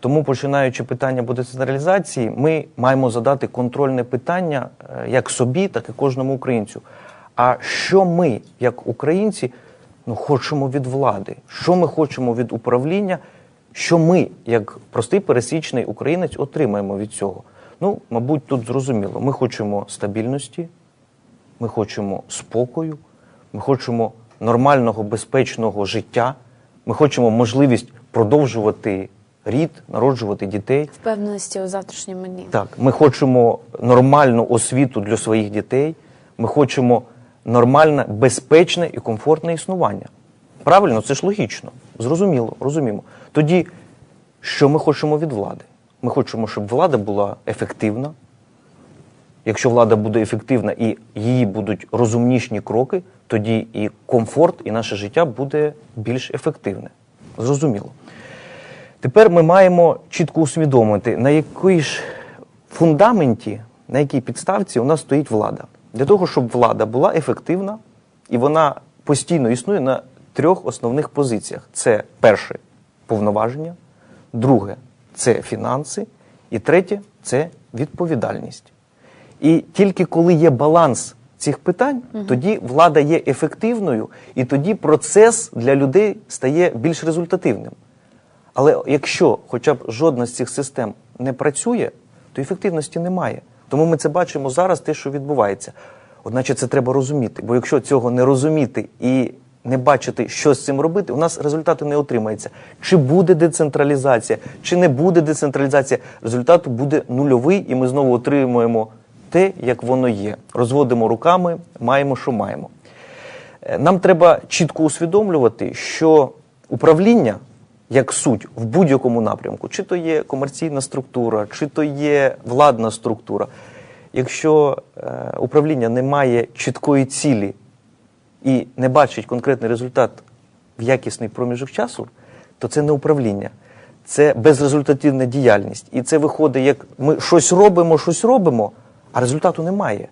Тому, починаючи питання по децентралізації, ми маємо задати контрольне питання е, як собі, так і кожному українцю. А що ми, як українці, ну, хочемо від влади? Що ми хочемо від управління? Що ми, як простий пересічний українець, отримаємо від цього? Ну, мабуть, тут зрозуміло. Ми хочемо стабільності, ми хочемо спокою, ми хочемо нормального, безпечного життя, ми хочемо можливість продовжувати рід, народжувати дітей. Впевненості у завтрашньому дні. Так, ми хочемо нормальну освіту для своїх дітей, ми хочемо нормальне, безпечне і комфортне існування. Правильно, це ж логічно, зрозуміло, розуміємо. Тоді, що ми хочемо від влади? Ми хочемо, щоб влада була ефективна. Якщо влада буде ефективна і її будуть розумнішні кроки, тоді і комфорт, і наше життя буде більш ефективне. Зрозуміло. Тепер ми маємо чітко усвідомити, на якій ж фундаменті, на якій підставці у нас стоїть влада. Для того, щоб влада була ефективна, і вона постійно існує на трьох основних позиціях: це перше повноваження, друге це фінанси, і третє це відповідальність. І тільки коли є баланс цих питань, тоді влада є ефективною, і тоді процес для людей стає більш результативним. Але якщо хоча б жодна з цих систем не працює, то ефективності немає. Тому ми це бачимо зараз, те, що відбувається. Одначе це треба розуміти. Бо якщо цього не розуміти і не бачити, що з цим робити, у нас результату не отримається. Чи буде децентралізація, чи не буде децентралізація, результат буде нульовий, і ми знову отримуємо те, як воно є. Розводимо руками, маємо, що маємо. Е, Нам треба чітко усвідомлювати, що управління як суть в будь-якому напрямку, чи то є комерційна структура, чи то є владна структура. Якщо е, управління не має чіткої цілі і не бачить конкретний результат в якісний проміжок часу, то це не управління, це безрезультативна діяльність. І це виходить, як ми щось робимо, щось робимо, а результату немає.